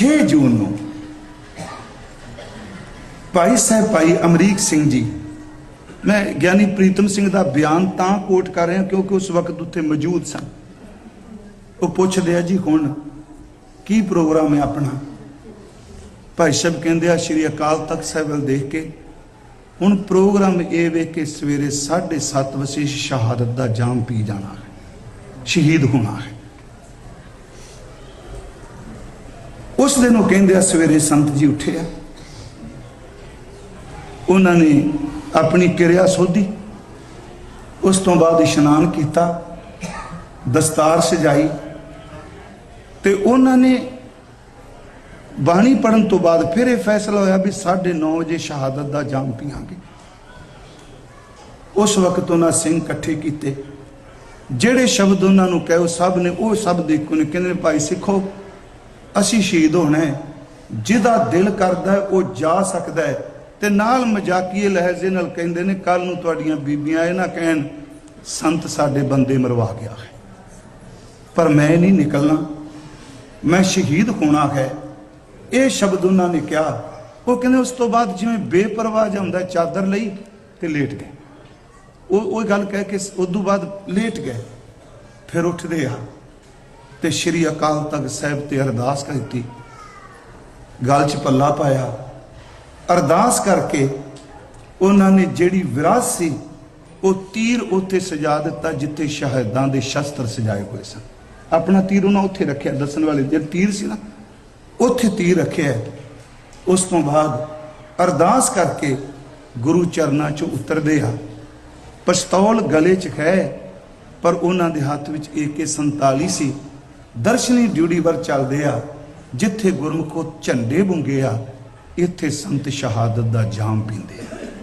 6 ਜੂਨ ਨੂੰ ਭਾਈ ਸਾਹਿਬ, ਭਾਈ ਅਮਰੀਕ ਸਿੰਘ ਜੀ, ਮੈਂ ਗਿਆਨੀ ਪ੍ਰੀਤਮ ਸਿੰਘ ਦਾ ਬਿਆਨ ਤਾਂ ਕੋਟ ਕਰ ਰਿਹਾ ਕਿਉਂਕਿ ਉਸ ਵਕਤ ਉੱਥੇ ਮੌਜੂਦ ਸਨ ਉਹ ਪੁੱਛਦੇ ਆ ਜੀ, ਹੁਣ ਕੀ ਪ੍ਰੋਗਰਾਮ ਹੈ ਆਪਣਾ? ਭਾਈ ਸਾਹਿਬ ਕਹਿੰਦੇ ਆ, ਸ਼੍ਰੀ ਅਕਾਲ ਤਖਤ ਸਾਹਿਬ ਵੱਲ ਦੇਖ ਕੇ, ਹੁਣ ਪ੍ਰੋਗਰਾਮ ਇਹ ਵੇ ਕਿ ਸਵੇਰੇ 7:30 ਵਜੇ ਸ਼ਹਾਦਤ ਦਾ ਜਾਮ ਪੀ ਜਾਣਾ ਹੈ, ਸ਼ਹੀਦ ਹੋਣਾ ਹੈ। ਉਸ ਦਿਨ ਉਹ ਕਹਿੰਦੇ ਆ, ਸਵੇਰੇ ਸੰਤ ਜੀ ਉੱਠੇ ਆ ਉਹਨਾਂ ਨੇ ਆਪਣੀ ਕਿਰਿਆ ਸੋਧੀ। ਉਸ ਤੋਂ ਬਾਅਦ ਇਸ਼ਨਾਨ ਕੀਤਾ, ਦਸਤਾਰ ਸਜਾਈ ਤੇ ਉਹਨਾਂ ਨੇ ਬਾਣੀ ਪੜਨ ਤੋਂ ਬਾਅਦ ਫਿਰ ਇਹ ਫੈਸਲਾ ਹੋਇਆ ਵੀ 9:30 ਵਜੇ ਸ਼ਹਾਦਤ ਦਾ ਜਾਮ ਪੀਾਂਗੇ ਉਸ ਵਕਤ ਉਹਨਾਂ ਸਿੰਘ ਇਕੱਠੇ ਕੀਤੇ। ਜਿਹੜੇ ਸ਼ਬਦ ਉਹਨਾਂ ਨੂੰ ਕਹੇ, ਉਹ ਸਭ ਨੇ ਉਹ ਸਭ ਦੇਖੋ ਨੇ, ਕਹਿੰਦੇ ਨੇ, ਭਾਈ ਸਿੱਖੋ ਅਸੀਂ ਸ਼ਹੀਦ ਹੋਣਾ ਹੈ। ਜਿਹਦਾ ਦਿਲ ਕਰਦਾ ਉਹ ਜਾ ਸਕਦਾ ਹੈ। ਤੇ ਨਾਲ ਮਜ਼ਾਕੀਏ ਲਹਿਜੇ ਨਾਲ ਕਹਿੰਦੇ ਨੇ ਕੱਲ ਨੂੰ ਤੁਹਾਡੀਆਂ ਬੀਬੀਆਂ ਇਹ ਨਾ ਕਹਿਣ, ਸੰਤ ਸਾਡੇ ਬੰਦੇ ਮਰਵਾ ਗਿਆ ਹੈ। ਪਰ ਮੈਂ ਨਹੀਂ ਨਿਕਲਣਾ। ਮੈਂ ਸ਼ਹੀਦ ਹੋਣਾ ਹੈ। ਇਹ ਸ਼ਬਦ ਉਹਨਾਂ ਨੇ ਕਿਹਾ। ਉਹ ਕਹਿੰਦੇ, ਉਸ ਤੋਂ ਬਾਅਦ ਜਿਵੇਂ ਬੇਪਰਵਾਹ ਜਿਹਾ ਚਾਦਰ ਲਈ ਤੇ ਲੇਟ ਗਏ। ਉਹ ਉਹ ਗੱਲ ਕਹਿ ਕੇ ਉਸ ਤੋਂ ਬਾਅਦ ਲੇਟ ਗਏ। ਫਿਰ ਉੱਠਦੇ ਆ। ਤੇ ਸ਼੍ਰੀ ਅਕਾਲ ਤਖਤ ਸਾਹਿਬ ਤੇ ਅਰਦਾਸ ਕੀਤੀ। ਗਲ 'ਚ ਪੱਲਾ ਪਾਇਆ। ਅਰਦਾਸ ਕਰਕੇ ਉਹਨਾਂ ਨੇ ਜਿਹੜੀ ਵਿਰਾਸਤ ਸੀ, ਉਹ ਤੀਰ ਉੱਥੇ ਸਜਾ ਦਿੱਤਾ ਜਿੱਥੇ ਸ਼ਹੀਦਾਂ ਦੇ ਸ਼ਸਤਰ ਸਜਾਏ ਹੋਏ ਸਨ। ਆਪਣਾ ਤੀਰ ਉਹਨਾਂ ਉੱਥੇ ਰੱਖਿਆ, ਦੱਸਣ ਵਾਲੇ ਜਿਹੜਾ ਤੀਰ ਸੀ ਨਾ, ਉੱਥੇ ਤੀਰ ਰੱਖਿਆ ਉਸ ਤੋਂ ਬਾਅਦ ਅਰਦਾਸ ਕਰਕੇ ਗੁਰੂ ਚਰਨਾਂ 'ਚੋਂ ਉਤਰਦੇ ਆ। ਪਿਸਤੌਲ ਗਲੇ 'ਚ ਹੈ ਪਰ ਉਹਨਾਂ ਦੇ ਹੱਥ ਵਿੱਚ AK47 ਸੀ। ਦਰਸ਼ਨੀ ਡਿਊਟੀ ਵਰ ਚੱਲਦੇ ਆ, ਜਿੱਥੇ ਗੁਰਮੁਖੋ ਝੰਡੇ ਬੁੰਗੇ ਆ, ਇੱਥੇ ਸੰਤ ਸ਼ਹਾਦਤ ਦਾ ਜਾਮ ਪੀਂਦੇ ਆ।